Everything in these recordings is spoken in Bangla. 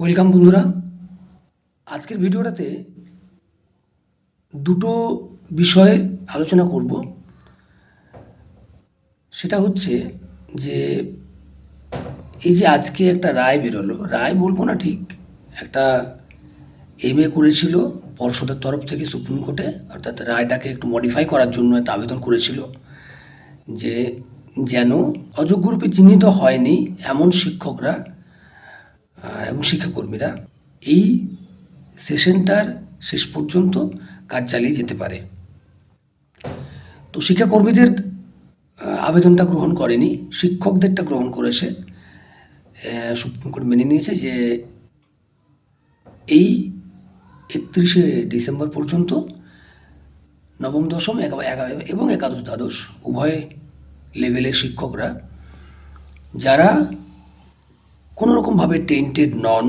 ওয়েলকাম বন্ধুরা। আজকের ভিডিওটাতে দুটো বিষয়ে আলোচনা করব। সেটা হচ্ছে যে, এই যে আজকে একটা রায় বেরোলো, রায় বলব না ঠিক, একটা এম এ করেছিল পর্ষদের তরফ থেকে সুপ্রিম কোর্টে, অর্থাৎ রায়টাকে একটু মডিফাই করার জন্য একটা আবেদন করেছিল যে, যেন অযোগ্যরূপে চিহ্নিত হয়নি এমন শিক্ষকরা এবং শিক্ষাকর্মীরা এই সেশনটার শেষ পর্যন্ত কাজ চালিয়ে যেতে পারে। তো শিক্ষাকর্মীদের আবেদনটা গ্রহণ করেনি, শিক্ষকদেরটা গ্রহণ করেছে। সুপ্রিম কোর্ট মেনে নিয়েছে যে এই একত্রিশে ডিসেম্বর পর্যন্ত নবম, দশম এবং একাদশ দ্বাদশ উভয় লেভেলের শিক্ষকরা, যারা কোনো রকমভাবে টেন্টেড নন,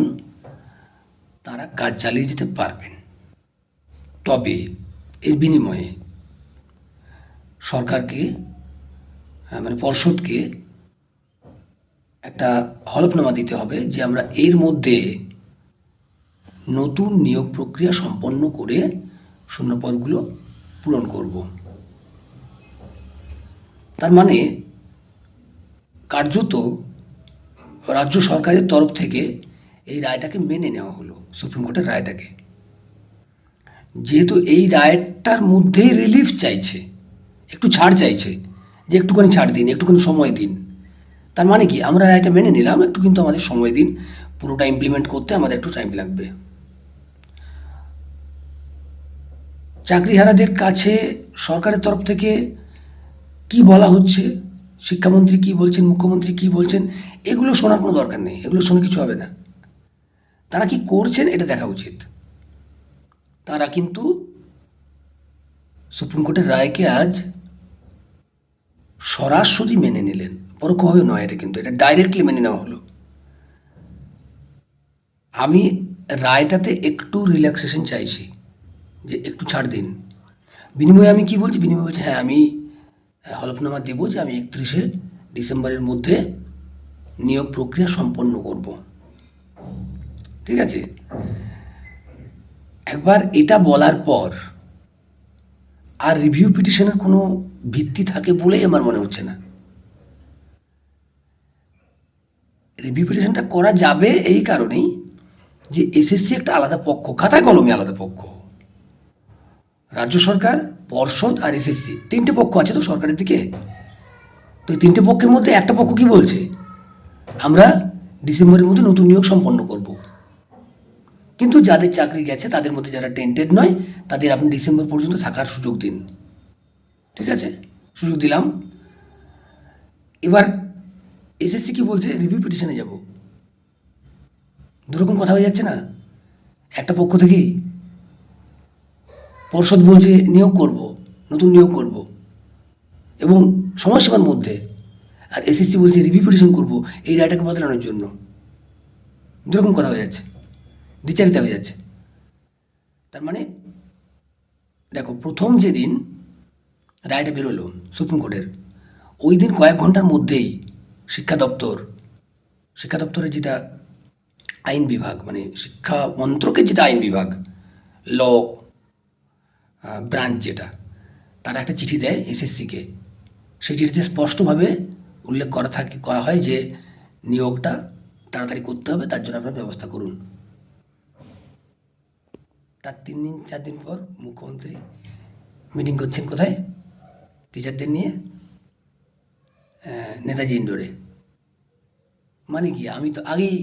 তারা কাজ চালিয়ে যেতে পারবেন। তবে এর বিনিময়ে সরকারকে মানে পর্ষদকে একটা হলফনামা দিতে হবে যে আমরা এর মধ্যে নতুন নিয়োগ প্রক্রিয়া সম্পন্ন করে শূন্যপদগুলো পূরণ করব। তার মানে কার্যত রাজ্য সরকারের তরফ থেকে এই রায়টাকে মেনে নেওয়া হলো, সুপ্রিম কোর্টের রায়টাকে। যেহেতু এই রায়টার মধ্যেই রিলিফ চাইছে, একটু ছাড় চাইছে, যে একটুখানি ছাড় দিন, একটুখানি সময় দিন। তার মানে কি? আমরা রায়টা মেনে নিলাম, একটু কিন্তু আমাদের সময় দিন, পুরোটা ইমপ্লিমেন্ট করতে আমাদের একটু টাইম লাগবে। চাকরিহারাদের কাছে সরকারের তরফ থেকে কি বলা হচ্ছে? শিক্ষামন্ত্রী কি বলছেন, মুখ্যমন্ত্রী কি বলছেন, এগুলো শোনার কোনো দরকার নেই, এগুলো শুনে কিছু হবে না। তারা কি করছেন এটা দেখা উচিত। তারা কিন্তু সুপ্রিম কোর্টের রায়কে আজ সরাসরি মেনে নিলেন, পরোক্ষভাবে নয় এটা কিন্তু, এটা ডাইরেক্টলি মেনে নেওয়া হলো। আমি রায়টাতে একটু রিল্যাক্সেশন চাইছি, যে একটু ছাড় দিন। বিনিময়ে আমি কি বলছি? বিনিময়ে বলছি হ্যাঁ আমি হলফনামা দেবো যে আমি একত্রিশে ডিসেম্বরের মধ্যে নিয়োগ প্রক্রিয়া সম্পন্ন করব। ঠিক আছে? একবার এটা বলার পর আর রিভিউ পিটিশনের কোনো ভিত্তি থাকে বলেই আমার মনে হচ্ছে না। রিভিউ পিটিশনটা করা যাবে এই কারণেই যে এসএসসি একটা আলাদা পক্ষ, খাতায় কলমে আলাদা পক্ষ। রাজ্য সরকার, পর্ষদ আর এসএসসি। তিনটে পক্ষ আছে তো সরকারের দিকে? তো তিনটে পক্ষের মধ্যে একটা পক্ষ কি বলছে? আমরা ডিসেম্বরের মধ্যে নতুন নিয়োগ সম্পন্ন করব। কিন্তু যাদের চাকরি গেছে, তাদের মধ্যে যারা টেন্টেড নয়, তাদের আপনি ডিসেম্বর পর্যন্ত থাকার সুযোগ দিন। ঠিক আছে? সুযোগ দিলাম। এবার এসএসসি কি বলছে? রিভিউ পিটিশনে যাব। দুরকম কথা হয়ে যাচ্ছে না? একটা পক্ষ থেকেই পর্ষদ বলছে নিয়োগ করব, নতুন নিয়োগ করব। এবং সময়সীমার মধ্যে আর এসএসসি বলছে রিভিউ পিটিশন করব এই রায়টাকে বদলানোর জন্য। দুরকম কথা হয়ে যাচ্ছে, দ্বিচারিতা হয়ে যাচ্ছে। তার মানে দেখো, প্রথম যেদিন রায়টা বেরোলো সুপ্রিম কোর্টের, ওই দিন কয়েক ঘণ্টার মধ্যেই শিক্ষা দপ্তর, শিক্ষা দপ্তরের যেটা আইন বিভাগ মানে শিক্ষা মন্ত্রকের যেটা আইন বিভাগ, ল ব্রাঞ্চ যেটা, তারা একটা চিঠি দেয় এসএসসিকে। সেই চিঠিতে স্পষ্টভাবে উল্লেখ করা থাকে, করা হয় যে নিয়োগটা তাড়াতাড়ি করতে হবে, তার জন্য আপনার ব্যবস্থা করুন। তার তিন দিন, চার দিন পর মুখ্যমন্ত্রী মিটিং করছেন কোথায়? টিচারদের নিয়ে নেতাজি ইন্ডোরে। মানে কি? আমি তো আগেই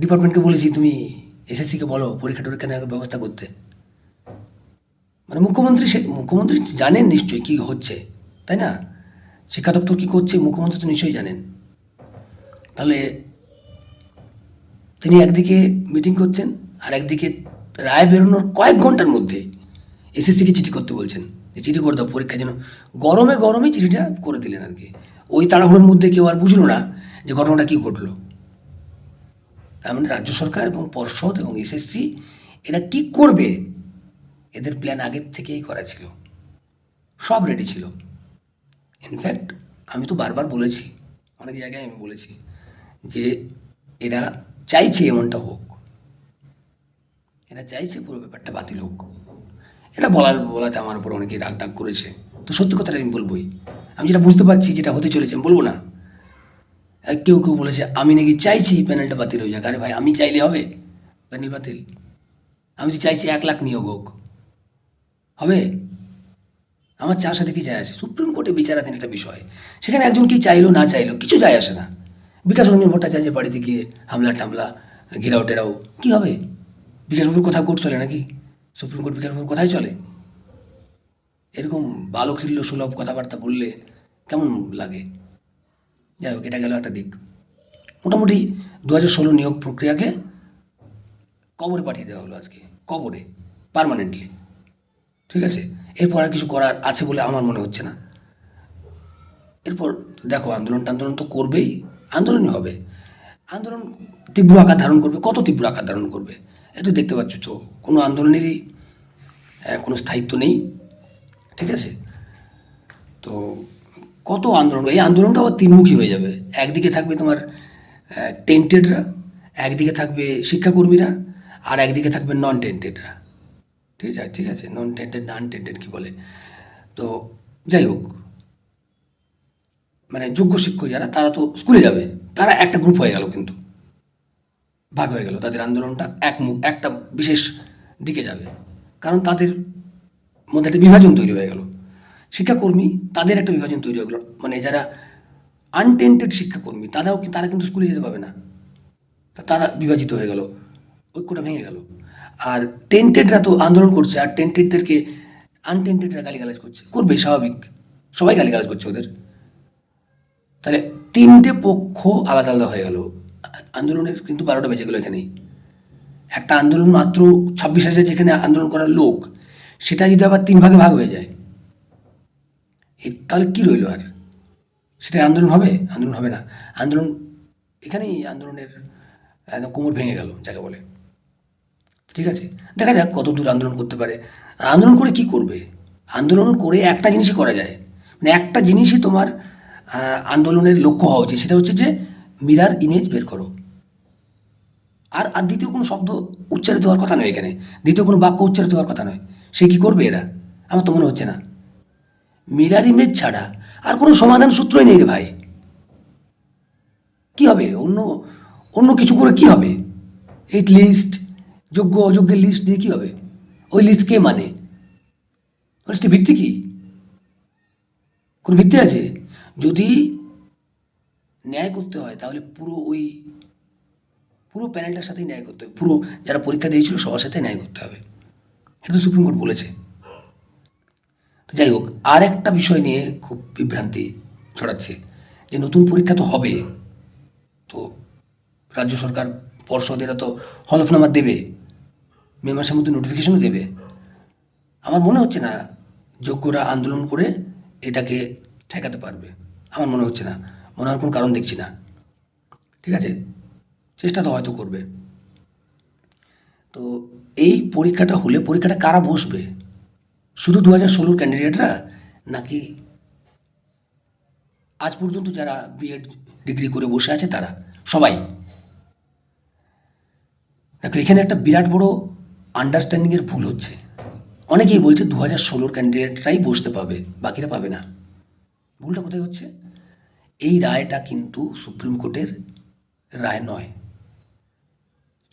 ডিপার্টমেন্টকে বলেছি, তুমি এসএসসিকে বলো পরীক্ষা টরীক্ষা নেওয়ার ব্যবস্থা করতে। মানে মুখ্যমন্ত্রী সে, মুখ্যমন্ত্রী জানেন নিশ্চয়ই কী হচ্ছে, তাই না? শিক্ষা দপ্তর কী করছে মুখ্যমন্ত্রী তো নিশ্চয়ই জানেন। তাহলে তিনি একদিকে মিটিং করছেন আর একদিকে রায় বেরোনোর কয়েক ঘণ্টার মধ্যে এসএসসিকে চিঠি করতে বলছেন। যে চিঠি করে দাও, পরীক্ষা যেন গরমে গরমে চিঠিটা করে দিলেন আর কি। ওই তাড়াহুড়োর মধ্যে কেউ আর বুঝলো না যে ঘটনাটা কী ঘটলো। তার মানে রাজ্য সরকার এবং পর্ষদ এবং এসএসসি এরা কি করবে এদের প্ল্যান আগের থেকেই করা ছিল। সব রেডি ছিল। ইনফ্যাক্ট আমি তো বারবার বলেছি, অনেক জায়গায় আমি বলেছি যে এরা চাইছে এমনটা হোক। এরা চাইছে পুরো ব্যাপারটা বাতিল হোক। এটা বলার বলাতে আমার উপর অনেকে রাগ ডাক করেছে। তো সত্যি কথাটা আমি বলবোই। আমি যেটা বুঝতে পারছি যেটা হতে চলেছে, আমি বলব না। কেউ কেউ বলেছে, আমি নাকি চাইছি প্যানেলটা বাতিল হয়ে যাক। আরে ভাই, আমি চাইলে হবে? প্যানেল বাতিল? আমি তো চাইছি এক লাখ নিয়োগ হোক। হবে? আমার চার সাথে কি যায় আসে? সুপ্রিম কোর্টে বিচারাধীন একটা বিষয়। সেখানে একজন কি চাইলো, না চাইলো, কিছু যায় আসে না। বিকাশ রঞ্জন ভট্টাচার্যের বাড়িতে গিয়ে হামলা টামলা, ঘেরাও টেরাও, কী হবে? বিকাশবাবুর কোথাও কোর্ট চলে নাকি? সুপ্রিম কোর্ট বিকাশবাবুর কোথায় চলে? এরকম বালখিল্য সুলভ কথাবার্তা বললে কেমন লাগে? যাই হোক, এটা গেল একটা দিক। মোটামুটি দু হাজার ষোলো নিয়োগ প্রক্রিয়াকে কবরে পাঠিয়ে দেওয়া হলো আজকে। কবরে পার্মানেন্টলি ঠিক আছে? এরপর আর কিছু করার আছে বলে আমার মনে হচ্ছে না। এরপর দেখো, আন্দোলন টান্দোলন তো করবেই, আন্দোলনই হবে। আন্দোলন তীব্র আকার ধারণ করবে। কত তীব্র আকার ধারণ করবে? এ তো দেখতে পাচ্ছ তো, কোনো আন্দোলনেরই কোনো স্থায়িত্ব নেই। ঠিক আছে? তো কত আন্দোলন, এই আন্দোলনটা আবার তিনমুখী হয়ে যাবে। একদিকে থাকবে তোমার টেন্টেডরা একদিকে থাকবে শিক্ষাকর্মীরা, আর একদিকে থাকবে নন টেন্টেডরা ঠিক আছে ঠিক আছে নন টেন্টেড নন টেন্টেড কী বলে? তো যাই হোক মানে যোগ্য শিক্ষক যারা, তারা তো স্কুলে যাবে, তারা একটা গ্রুপ হয়ে গেল কিন্তু। ভাগ হয়ে গেল, তাদের আন্দোলনটা এক মুখ একটা বিশেষ দিকে যাবে। কারণ তাদের মধ্যে একটা বিভাজন তৈরি হয়ে গেল। শিক্ষাকর্মী, তাদের একটা বিভাজন তৈরি হয়ে গেল। মানে যারা আনটেন্টেড শিক্ষাকর্মী, তারাও তারা কিন্তু স্কুলে যেতে পাবে না। তারা বিভাজিত হয়ে গেল, ঐক্যটা ভেঙে গেল। আর টেন্টেডরা তো আন্দোলন করছে, আর টেন্টেডদেরকে আনটেন্টেডরা গালিগালাজ করছে। করবে, স্বাভাবিক। সবাই গালিগালাজ করছে ওদের। তাহলে তিনটে পক্ষ আলাদা আলাদা হয়ে গেল। আন্দোলনের কিন্তু বারোটা বেজে গেলো এখানেই। একটা আন্দোলন মাত্র ছাব্বিশ হাজার যেখানে আন্দোলন করার লোক, সেটা যদি আবার তিন ভাগে ভাগ হয়ে যায় তাহলে কী রইল আর? সেটা আন্দোলন হবে? আন্দোলন হবে না। আন্দোলন, এখানেই আন্দোলনের কোমর ভেঙে গেল, যাকে বলে। ঠিক আছে? দেখা যাক কত দূর আন্দোলন করতে পারে। আন্দোলন করে কি করবে? আন্দোলন করে একটা জিনিসই করা যায়। মানে একটা জিনিসই তোমার আন্দোলনের লক্ষ্য হওয়া উচিত। সেটা হচ্ছে যে মিরার ইমেজ বের করো। আর আর দ্বিতীয় কোনো শব্দ উচ্চারিত হওয়ার কথা নয় এখানে। দ্বিতীয় কোনো বাক্য উচ্চারিত হওয়ার কথা নয়। সে কি করবে এরা? আমার তো মনে হচ্ছে না। মিরার ইমেজ ছাড়া আর কোনো সমাধান সূত্রই নেই রে ভাই। কি হবে? অন্য অন্য কিছু করে কি হবে? এই লিস্ট যোগ্য, অযোগ্যের লিস্ট দিয়ে কি হবে? ওই লিস্ট কে মানে? ওই লিস্টের ভিত্তি কি? কোনো ভিত্তি আছে? যদি ন্যায় করতে হয়, তাহলে পুরো ওই, পুরো প্যানেলটার সাথেই ন্যায় করতে হবে। পুরো যারা পরীক্ষা দিয়েছিল, সবার সাথে ন্যায় করতে হবে। এটা তো সুপ্রিম কোর্ট বলেছে। তো যাই হোক আর একটা বিষয় নিয়ে খুব বিভ্রান্তি ছড়াচ্ছে। যে নতুন পরীক্ষা তো হবে। তো রাজ্য সরকার পর্ষদেরা তো হলফনামা দেবে। মে মাসের মধ্যে নোটিফিকেশনও দেবে। আমার মনে হচ্ছে না যোগ্যরা আন্দোলন করে এটাকে ঠেকাতে পারবে। আমার মনে হচ্ছে না। মনে হওয়ার কোনো কারণ দেখছি না। ঠিক আছে? চেষ্টা তো হয়তো করবে। তো এই পরীক্ষাটা হলে পরীক্ষাটা কারা বসবে? শুধু দু হাজার ষোলোর ক্যান্ডিডেটরা নাকি আজ পর্যন্ত যারা বিএড ডিগ্রি করে বসে আছে তারা? সবাই। দেখো, এখানে একটা বিরাট বড় আন্ডারস্ট্যান্ডিংয়ের ভুল হচ্ছে। অনেকেই বলছে দু হাজার ষোলোর ক্যান্ডিডেটরাই বসতে পাবে, বাকিরা পাবে না। ভুলটা কোথায় হচ্ছে? এই রায়টা কিন্তু সুপ্রিম কোর্টের রায় নয়।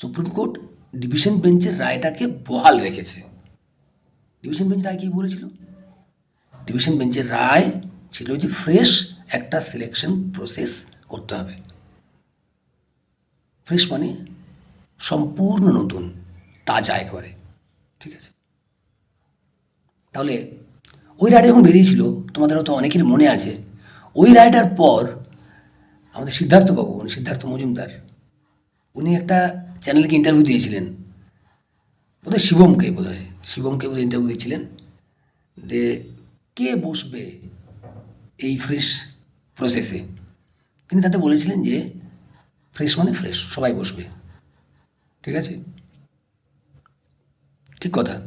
সুপ্রিম কোর্ট ডিভিশন বেঞ্চের রায়টাকে বহাল রেখেছে। ডিভিশন বেঞ্চ রায় কী বলেছিল? ডিভিশন বেঞ্চের রায় ছিল যে ফ্রেশ একটা সিলেকশন প্রসেস করতে হবে। ফ্রেশ মানে সম্পূর্ণ নতুন। তাজা একবারে। ঠিক আছে? তাহলে ওই রায়টা যখন বেরিয়েছিল তোমাদের হয়তো অনেকের মনে আছে, ওই রায়টার পর আমাদের সিদ্ধার্থবাবু উনি সিদ্ধার্থ মজুমদার, উনি একটা চ্যানেলকে ইন্টারভিউ দিয়েছিলেন। বোধহয় শিবমকে বোধ হয় শিবমকে বোধহয় ইন্টারভিউ দিয়েছিলেন। যে কে বসবে এই ফ্রেশ প্রসেসে তিনি তাতে বলেছিলেন যে ফ্রেশ মানে ফ্রেশ সবাই বসবে। ঠিক আছে? ঠিক কথা।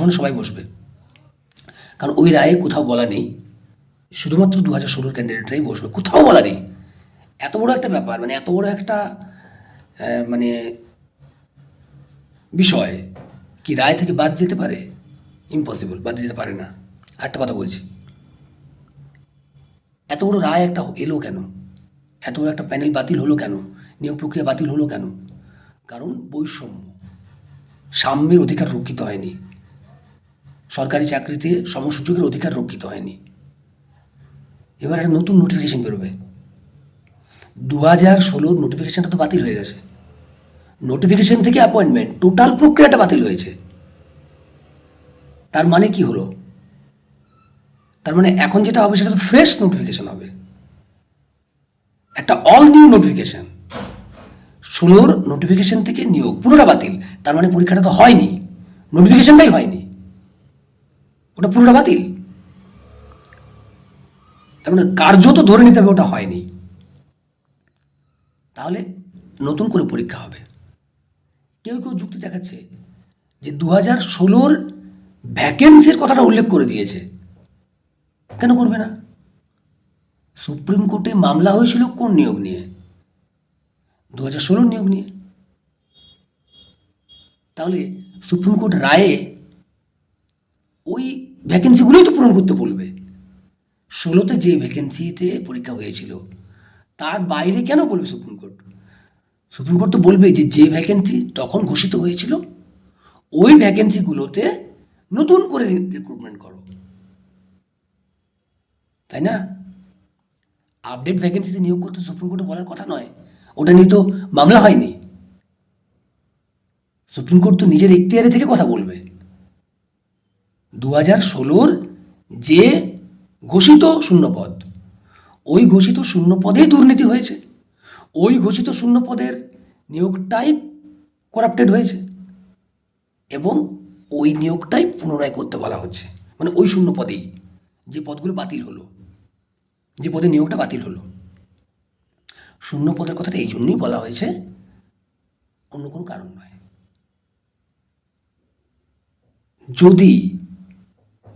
মানে সবাই বসবে। কারণ ওই রায়ে কোথাও বলা নেই। শুধুমাত্র দু হাজার ষোলোর ক্যান্ডিডেটরাই বসবে। কোথাও বলা নেই। এত বড় একটা ব্যাপার মানে এত বড় একটা মানে বিষয় কি রায় থেকে বাদ যেতে পারে? ইম্পসিবল বাদ যেতে পারে না। একটা কথা বলছি। এত বড় রায় একটা এলো কেন? এত বড় একটা প্যানেল বাতিল হলো কেন? নিয়োগ প্রক্রিয়া বাতিল হলো কেন? কারণ বৈষম্য। সাম্যের অধিকার রক্ষিত হয়নি। সরকারি চাকরিতে সমসুযোগের অধিকার রক্ষিত হয়নি। এবার একটা নতুন নোটিফিকেশন বেরোবে। দু হাজার ষোলোর নোটিফিকেশনটা তো বাতিল হয়ে গেছে। নোটিফিকেশন থেকে অ্যাপয়েন্টমেন্ট টোটাল প্রক্রিয়াটা বাতিল হয়েছে। তার মানে কি হলো? তার মানে এখন যেটা হবে সেটা তো ফ্রেশ নোটিফিকেশন হবে। একটা অল নিউ নোটিফিকেশন ষোলোর নোটিফিকেশন থেকে নিয়োগ, পুরোটা বাতিল। তার মানে পরীক্ষাটা তো হয়নি। নোটিফিকেশনটাই হয়নি। ওটা পুরোটা বাতিল। তার মানে কার্য তো ধরে নিতে হবে, ওটা হয়নি। তাহলে নতুন করে পরীক্ষা হবে। কেউ কেউ যুক্তি দেখাচ্ছে যে দু হাজার ষোলোর ভ্যাকেন্সির কথাটা উল্লেখ করে দিয়েছে। কেন করবে না? সুপ্রিম কোর্টে মামলা হয়েছিল কোন নিয়োগ নিয়ে? দু হাজার ষোলোর নিয়োগ নিয়ে। তাহলে সুপ্রিম কোর্ট রায়ে ওই ভ্যাকেন্সিগুলোই তো পূরণ করতে বলবে। ষোলোতে যে ভ্যাকেন্সিতে পরীক্ষা হয়েছিল, তার বাইরে কেন বলবে সুপ্রিম কোর্ট? সুপ্রিম কোর্ট তো বলবে যে যে ভ্যাকেন্সি তখন ঘোষিত হয়েছিল, ওই ভ্যাকেন্সিগুলোতে নতুন করে রিক্রুটমেন্ট করো। তাই না? আপডেট ভ্যাকেন্সিতে নিয়োগ করতে সুপ্রিম কোর্টে বলার কথা নয়। ওটা নিয়ে তো মামলা হয়নি। সুপ্রিম কোর্ট তো নিজের এখতিয়ারে থেকে কথা বলবে। দু হাজার ষোলোর যে ঘোষিত শূন্যপদ, ওই ঘোষিত শূন্যপদেই দুর্নীতি হয়েছে। ওই ঘোষিত শূন্যপদের নিয়োগটাই করাপ্টেড হয়েছে। এবং ওই নিয়োগটাই পুনরায় করতে বলা হচ্ছে। মানে ওই শূন্য পদেই যে পদগুলো বাতিল হলো, যে পদে নিয়োগটা বাতিল হলো। শূন্য পদের কথাটা এই জন্যই বলা হয়েছে, অন্য কোনো কারণ নয়। যদি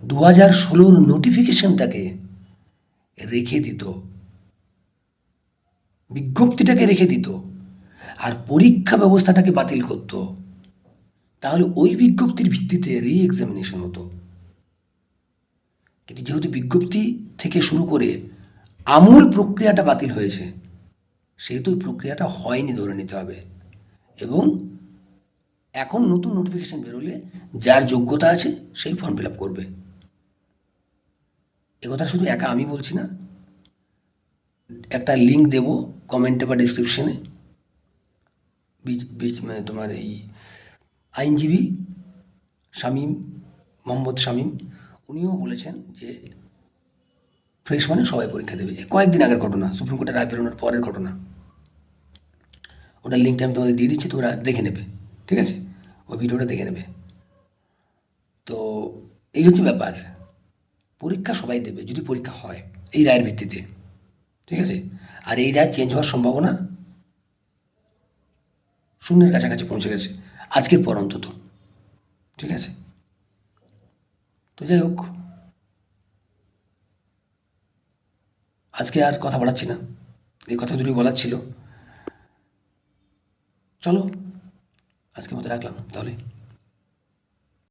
দু হাজার ষোলোর নোটিফিকেশনটাকে রেখে দিত, বিজ্ঞপ্তিটাকে রেখে দিত, আর পরীক্ষা ব্যবস্থাটাকে বাতিল করত, তাহলে ওই বিজ্ঞপ্তির ভিত্তিতে রি এক্সামিনেশন হতো। কিন্তু যেহেতু বিজ্ঞপ্তি থেকে শুরু করে আমূল প্রক্রিয়াটা বাতিল হয়েছে সেহেতু প্রক্রিয়াটা হয়নি ধরে নিতে হবে। এবং এখন নতুন নোটিফিকেশান বেরোলে যার যোগ্যতা আছে সেই ফর্ম ফিল আপ করবে। একথা শুধু একা আমি বলছি না। একটা লিঙ্ক দেব কমেন্টে বা ডিসক্রিপশনে মানে তোমার এই আইনজীবী শামীম, মোহাম্মদ শামীম, উনিও বলেছেন যে ফ্রেশ মানে সবাই পরীক্ষা দেবে। কয়েকদিন আগের ঘটনা সুপ্রিম কোর্টের রায় বেরোনোর পরের ঘটনা। ওটার লিঙ্কটা আমি তোমাদের দিয়ে দিচ্ছি, তোমরা দেখে নেবে। ঠিক আছে? ওই ভিডিওটা দেখে নেবে। তো এই হচ্ছে ব্যাপার। পরীক্ষা সবাই দেবে, যদি পরীক্ষা হয়, এই রায়ের ভিত্তিতে। ঠিক আছে? আর এই রায় চেঞ্জ হওয়ার সম্ভাবনা শূন্যের কাছাকাছি পৌঁছে গেছে, আজকের পর অন্তত। ঠিক আছে? তো যাই হোক। আজকে আর কথা বাড়াচ্ছি না। এই কথা দুটি বলার ছিল। চলো আজকে মতো রাখলাম, তাহলে।